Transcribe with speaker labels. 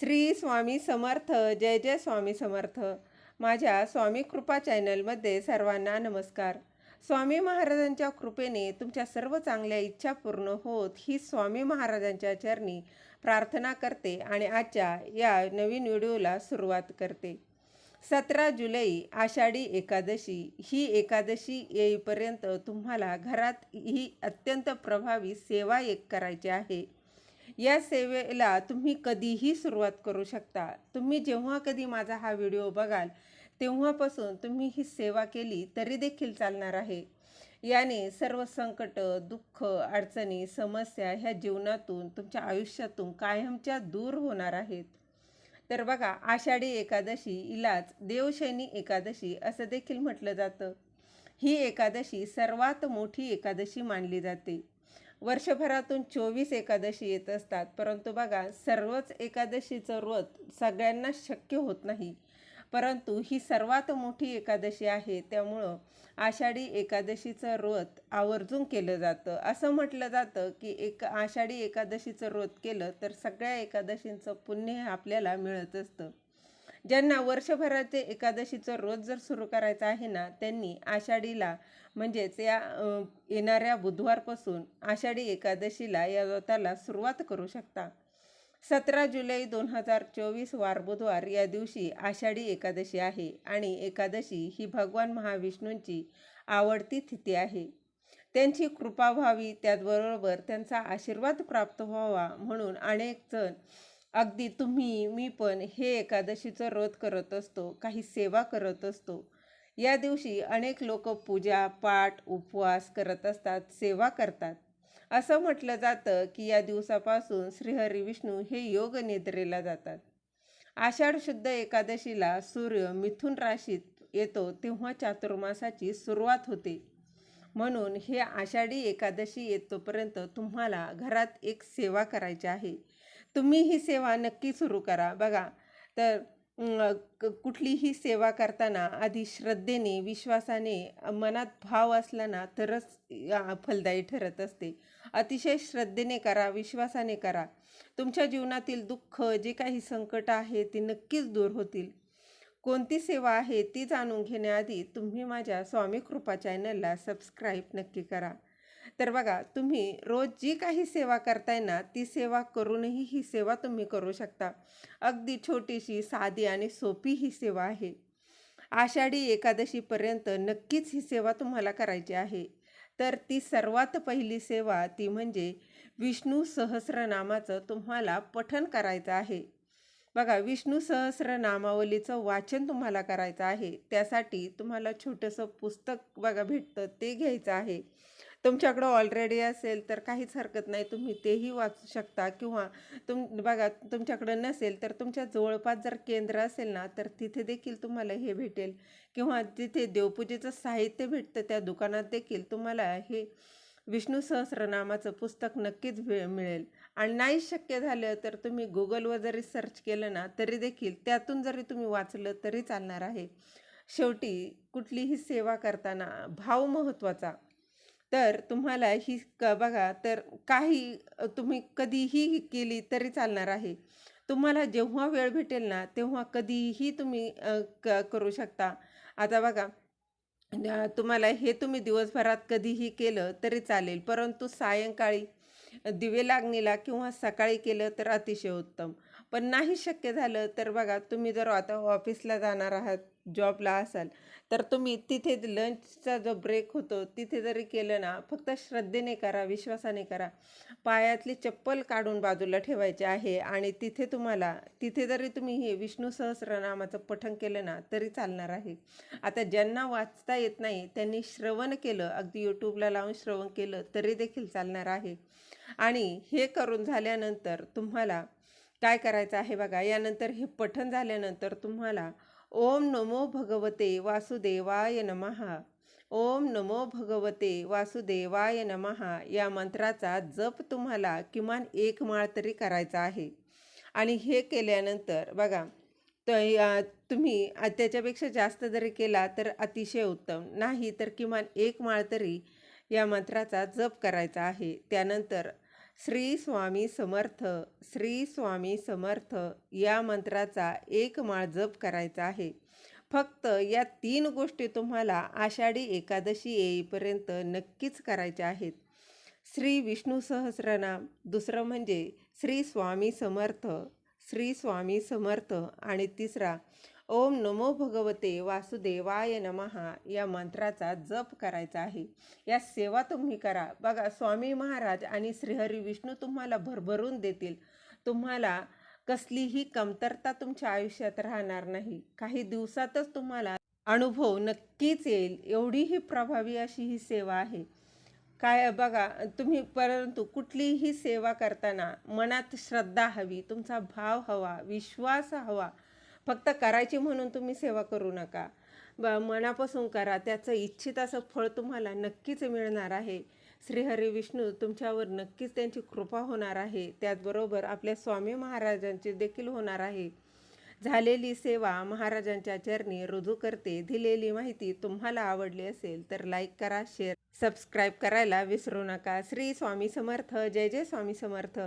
Speaker 1: श्री स्वामी समर्थ जय जय स्वामी समर्थ. माझ्या स्वामी कृपा चॅनलमध्ये सर्वांना नमस्कार. स्वामी महाराजांच्या कृपेने तुमच्या सर्व चांगल्या इच्छा पूर्ण होत ही स्वामी महाराजांच्या चरणी प्रार्थना करते आणि आजच्या या नवीन व्हिडिओला सुरुवात करते. सतरा जुलै आषाढी एकादशी. ही एकादशी येईपर्यंत तुम्हाला घरात ही अत्यंत प्रभावी सेवा एक करायची आहे. या सेवेला तुम्ही कधीही सुरुवात करू शकता. तुम्ही जेव्हा कधी माझा हा व्हिडिओ बघाल तेव्हापासून तुम्ही ही सेवा केली तरी देखील चालणार आहे. याने सर्व संकट दुःख अडचणी समस्या ह्या जीवनातून तुमच्या आयुष्यातून कायमच्या दूर होणार आहेत. तर बघा आषाढी एकादशी इलाज देवशैनी एकादशी असं देखील म्हटलं जातं. ही एकादशी सर्वात मोठी एकादशी मानली जाते. वर्षभरातून चोवीस एकादशी येत असतात. परंतु बघा सर्वच एकादशीचं व्रत सगळ्यांना शक्य होत नाही. परंतु ही सर्वात मोठी एकादशी आहे. त्यामुळं आषाढी एकादशीचं व्रत आवर्जून केलं जातं. असं म्हटलं जातं की एक आषाढी एकादशीचं व्रत केलं तर सगळ्या एकादशींचं पुण्य हे आपल्याला मिळत असतं. ज्यांना वर्षभराचे एकादशीचं रोज जर सुरू करायचं आहे ना त्यांनी आषाढीला म्हणजेच या येणाऱ्या बुधवारपासून आषाढी एकादशीला या व्रताला सुरुवात करू शकता. सतरा जुलै दोन हजार चोवीस वार बुधवार या दिवशी आषाढी एकादशी आहे आणि एकादशी ही भगवान महाविष्णूंची आवडती तिथी आहे. त्यांची कृपा व्हावी त्याचबरोबर त्यांचा आशीर्वाद प्राप्त व्हावा म्हणून अनेक जण अगदी तुम्ही मी पण हे एकादशीचं व्रत करत असतो काही सेवा करत असतो. या दिवशी अनेक लोक पूजा पाठ उपवास करत असतात सेवा करतात. असं म्हटलं जातं की या दिवसापासून श्रीहरी विष्णू हे योग निद्रेला जातात. आषाढ शुद्ध एकादशीला सूर्य मिथुन राशीत येतो तेव्हा चातुर्मासाची सुरुवात होते. म्हणून हे आषाढी एकादशी येतोपर्यंत तुम्हाला घरात एक सेवा करायची आहे. तुम्ही ही सेवा नक्की सुरू करा. बघा तर क- कुठलीही सेवा करताना आधी श्रद्धेने विश्वासाने मनात भाव असला ना तरच फलदायी ठरत असते. अतिशय श्रद्धेने करा विश्वासाने करा. तुमच्या जीवनातील दुःख जे काही संकट आहे ते नक्कीच दूर होतील. कोणती सेवा आहे ती जाणून घेण्याआधी तुम्ही माझ्या स्वामी कृपा चॅनलला सबस्क्राईब नक्की करा. तर बघा तुम्ही रोज जी काही सेवा करताय ना ती सेवा करूनही ही सेवा तुम्ही करू शकता. अगदी छोटीशी साधी आणि सोपी ही सेवा आहे. आषाढी एकादशीपर्यंत नक्कीच ही सेवा तुम्हाला करायची आहे. तर ती सर्वात पहिली सेवा ती म्हणजे विष्णू सहस्रनामाचं तुम्हाला पठन करायचं आहे. बघा विष्णू सहस्रनामावलीचं वाचन तुम्हाला करायचं आहे. त्यासाठी तुम्हाला छोटंसं पुस्तक बघा भेटतं ते घ्यायचं आहे. तुमच्याकडं ऑलरेडी असेल तर काहीच हरकत नाही तुम्ही तेही वाचू शकता. किंवा तुम बघा तुमच्याकडं नसेल तर तुमच्या जवळपास जर केंद्र असेल ना तर तिथे देखील तुम्हाला हे भेटेल. किंवा तिथे देवपूजेचं साहित्य भेटतं त्या दुकानात देखील तुम्हाला हे विष्णू सहस्रनामाचं पुस्तक नक्कीच भे मिळेल. आणि नाही शक्य झालं तर तुम्ही गुगलवर जरी सर्च केलं ना तरी देखील त्यातून जरी तुम्ही वाचलं तरी चालणार आहे. शेवटी कुठलीही सेवा करताना भाव महत्त्वाचा. तर तुम्हाला ही क बघा तर काही तुम्ही कधीही केली तरी चालणार आहे. तुम्हाला जेव्हा वेळ भेटेल ना तेव्हा कधीही तुम्ही क करू शकता. आता बघा तुम्हाला हे तुम्ही दिवसभरात कधीही केलं तरी चालेल परंतु सायंकाळी दिवे लागणीला किंवा सकाळी केलं तर अतिशय उत्तम. पण नाही शक्य झालं तर बघा तुम्ही जर आता ऑफिसला जाणार आहात जॉबला असाल तर तुम्ही तिथे लंचचा जो ब्रेक होतो तिथे जरी केलं ना फक्त श्रद्धेने करा विश्वासाने करा. पायातली चप्पल काढून बाजूला ठेवायची आहे आणि तिथे तुम्हाला तिथे जरी तुम्ही हे विष्णू सहस्रनामाचं पठण केलं ना तरी चालणार आहे. आता ज्यांना वाचता येत नाही त्यांनी श्रवण केलं अगदी यूट्यूबला लावून श्रवण केलं तरी देखील चालणार आहे. आणि हे करून झाल्यानंतर तुम्हाला काय करायचं आहे बघा यानंतर हे पठण झाल्यानंतर तुम्हाला ओम नमो भगवते वासुदेवाय नमहा ओम नमो भगवते वासुदेवाय नमहा या मंत्राचा जप तुम्हाला किमान एक माळ तरी करायचा आहे. आणि हे केल्यानंतर बघा तर या- तुम्ही त्याच्यापेक्षा जास्त जरी केला तर अतिशय उत्तम. नाही तर किमान एक माळ तरी या मंत्राचा जप करायचा आहे. त्यानंतर श्री स्वामी समर्थ श्री स्वामी समर्थ या मंत्राचा एक माळ जप करायचा आहे. फक्त या तीन गोष्टी तुम्हाला आषाढी एकादशी येईपर्यंत नक्कीच करायच्या आहेत. श्री विष्णू सहस्रनाम दुसरं म्हणजे श्री स्वामी समर्थ श्री स्वामी समर्थ आणि तिसरा ओम नमो भगवते वासुदेवाय नमहा या मंत्राचा जप करायचा आहे. या सेवा तुम्ही करा. बघा स्वामी महाराज आणि श्रीहरी विष्णू तुम्हाला भरभरून देतील. तुम्हाला कसलीही कमतरता तुमच्या आयुष्यात राहणार नाही. काही दिवसातच तुम्हाला अनुभव नक्कीच येईल. एवढी ही प्रभावी अशी ही सेवा आहे. काय बघा तुम्ही परंतु कुठलीही सेवा करताना मनात श्रद्धा हवी तुमचा भाव हवा विश्वास हवा फक्त करायची म्हणून तुम्ही सेवा करू नका. ब मनापासून करा. त्याचं इच्छित असं फळ तुम्हाला नक्कीच मिळणार आहे. श्रीहरी विष्णू तुमच्यावर नक्कीच त्यांची कृपा होणार आहे. त्याचबरोबर आपल्या स्वामी महाराजांची देखील होणार आहे. झालेली सेवा महाराजांच्या चरणी रुजू करते. दिलेली माहिती तुम्हाला आवडली असेल तर लाईक करा शेअर सबस्क्राईब करायला विसरू नका. श्री स्वामी समर्थ. जय जय स्वामी समर्थ.